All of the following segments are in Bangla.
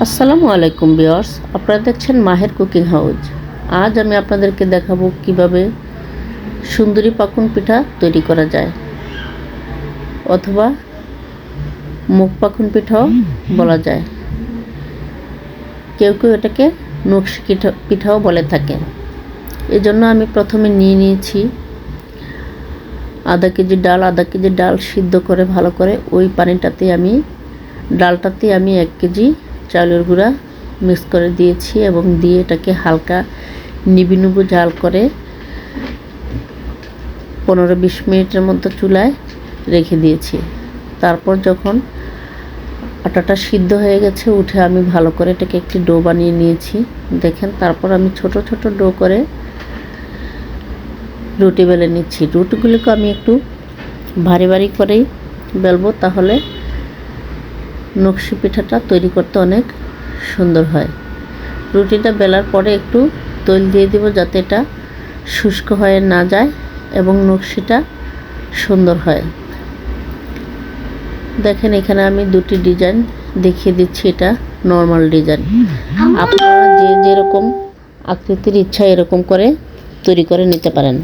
আসসালামু আলাইকুম বিয়ার্স আপনারা দেখছেন মাহের কুকিং হাউস আজ আমি আপনাদেরকে দেখাবো কীভাবে সুন্দরী পাকুন পিঠা তৈরি করা যায়। অথবা মুখ পাকুন পিঠাও বলা যায়। কেউ কেউ এটাকে নকশি পিঠা পিঠাও বলে থাকে এজন্য আমি প্রথমে নিয়ে নিয়েছি আধা কেজি ডাল, আধা কেজি ডাল সিদ্ধ করে, ভালো করে ওই পানিটাতে আমি, ডালটাতে আমি এক কেজি চাউলের গুঁড়া মিক্স করে দিয়েছি এবং দিয়ে এটাকে হালকা নিবি নিবু জাল করে পনেরো বিশ মিনিটের মতো চুলায় রেখে দিয়েছি। তারপর যখন আটাটা সিদ্ধ হয়ে গেছে, উঠে আমি ভালো করে এটাকে একটি ডো বানিয়ে নিয়েছি। দেখেন, তারপর আমি ছোট ছোট ডো করে রুটি বেলে নিচ্ছি। রুটিগুলিকে আমি একটু ভারী ভারী করেই বেলবো, তাহলে নকশি পিঠাটা তৈরি করতে অনেক সুন্দর হয়। রুটিটা বেলার পরে একটু তৈল দিয়ে দিব যাতে এটা শুষ্ক হয়ে না যায় এবং নকশিটা সুন্দর হয়। দেখেন, এখানে আমি দুটি ডিজাইন দেখিয়ে দিচ্ছি। এটা নর্মাল ডিজাইন। আপনারা যে যেরকম আকৃতির ইচ্ছা এরকম করে তৈরি করে নিতে পারেন।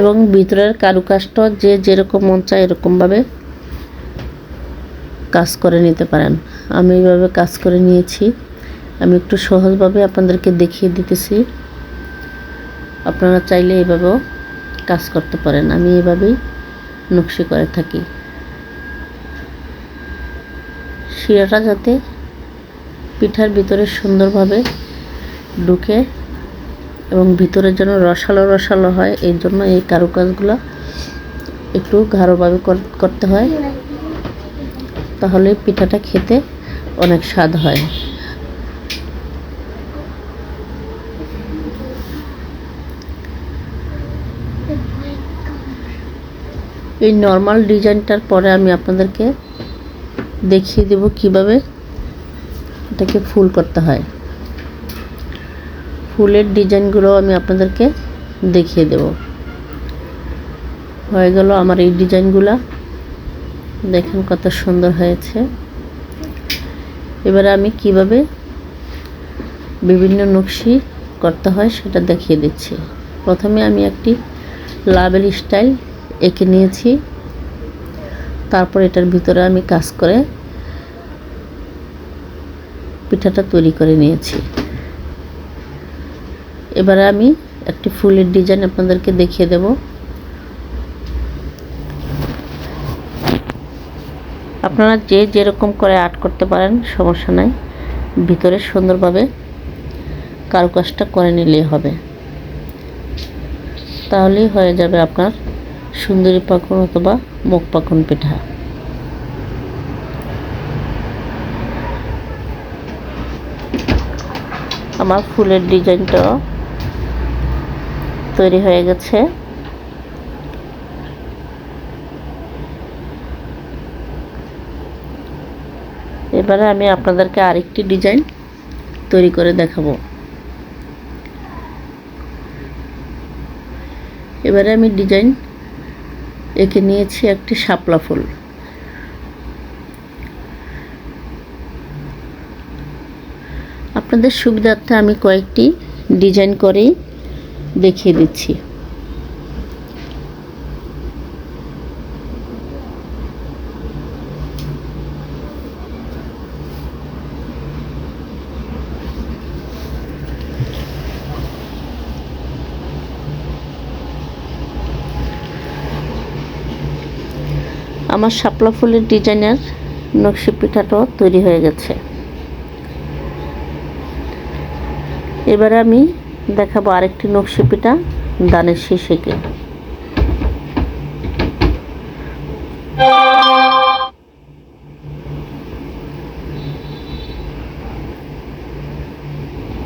এবং ভিতরের কারুকাজটা যে যেরকম মন চায় এরকমভাবে কাজ করে নিতে পারেন। আমি এইভাবে কাজ করে নিয়েছি। আমি একটু সহজভাবে আপনাদেরকে দেখিয়ে দিতেছি। আপনারা চাইলে এভাবেও কাজ করতে পারেন। আমি এভাবেই নকশি করে থাকি। শিরাটা যাতে পিঠার ভিতরে সুন্দরভাবে ঢুকে এবং ভিতরে যেন রসালো রসালো হয় এই জন্য এই কারুকাজগুলো একটু গাঢ়ভাবে করতে হয়। তাহলে পিঠাটা খেতে অনেক স্বাদ হয়। এই নর্মাল ডিজাইনটার পরে আমি আপনাদেরকে দেখিয়ে দেব কীভাবে এটাকে ফুল করতে হয়। ফুলের ডিজাইনগুলো আমি আপনাদেরকে দেখিয়ে দেব। হয়ে গেল আমার এই ডিজাইনগুলা। দেখেন কত সুন্দর হয়েছে। এবারে আমি কীভাবে বিভিন্ন নকশি করতে হয় সেটা দেখিয়ে দিচ্ছি। প্রথমে আমি একটি লাভেল স্টাইল এঁকে নিয়েছি। তারপর এটার ভিতরে আমি কাজ করে পিঠাটা তৈরি করে নিয়েছি। এবারে আমি একটি ফুলের ডিজাইন আপনাদেরকে দেখিয়ে দেব। আপনারা যে যেরকম করে আর্ট করতে পারেন, সমস্যা নাই। ভিতরে সুন্দরভাবে কারুকাজটা করে নিলেই হবে। তাহলেই হয়ে যাবে আপনার সুন্দরী পাখন অথবা মুখ পাখন পিঠা। আমার ফুলের ডিজাইনটা তৈরি হয়ে গেছে। এবারে আমি আপনাদেরকে আরেকটি ডিজাইন তৈরি করে দেখাবো। এবারে আমি ডিজাইন এঁকে নিয়েছি একটি শাপলা ফুল। আপনাদের সুবিধার্থে আমি কয়েকটি ডিজাইন করেই দেখিয়ে দিচ্ছি। আমার শাপলা ফুলের ডিজাইনের নকশি পিঠাটাও তৈরি হয়ে গেছে। এবারে আমি দেখাবো আরেকটি নকশি পিঠা দানের শিশেকে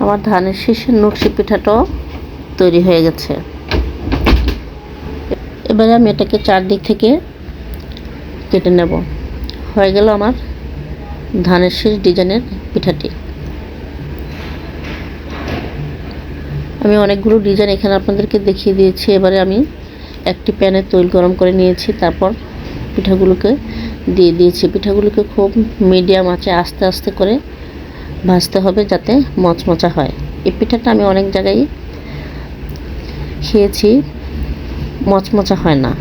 আমার ধানের শীষের নকশি পিঠাটাও তৈরি হয়ে গেছে। এবারে আমি এটাকে চারদিক থেকে কেটে নেব। হয়ে গেল আমার ধানের শীষ ডিজাইনের পিঠাটি। আমি অনেকগুলো ডিজাইন এখানে আপনাদেরকে দেখিয়ে দিয়েছি। এবারে আমি একটি প্যানে তৈল গরম করে নিয়েছি, তারপর পিঠাগুলোকে দিয়ে দিয়েছি। পিঠাগুলোকে খুব মিডিয়াম আঁচে আস্তে আস্তে করে ভাজতে হবে যাতে মচমচা হয়। এই পিঠাটা আমি অনেক জায়গায় খেয়েছি, মচমচা হয় না।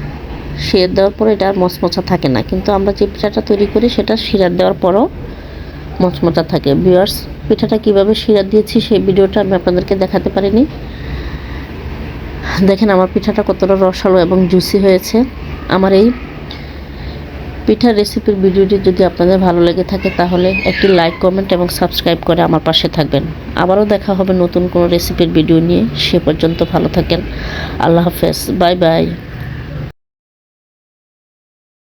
শিরার দেওয়ার পরে এটা আর মচমচা থাকে না। কিন্তু আমরা যে পিঠাটা তৈরি করি সেটা শিরার দেওয়ার পরও মচমচা থাকে। ভিউয়ার্স পিঠাটা কীভাবে শিরা দিয়েছি সেই ভিডিওটা আমি আপনাদেরকে দেখাতে পারিনি। দেখেন আমার পিঠাটা কতটা রসালো এবং জুসি হয়েছে। আমার এই পিঠার রেসিপির ভিডিওটি যদি আপনাদের ভালো লেগে থাকে, তাহলে একটি লাইক কমেন্ট এবং সাবস্ক্রাইব করে আমার পাশে থাকবেন। আবারও দেখা হবে নতুন কোনো রেসিপির ভিডিও নিয়ে। সে পর্যন্ত ভালো থাকেন। আল্লাহ হাফেজ। Bye bye.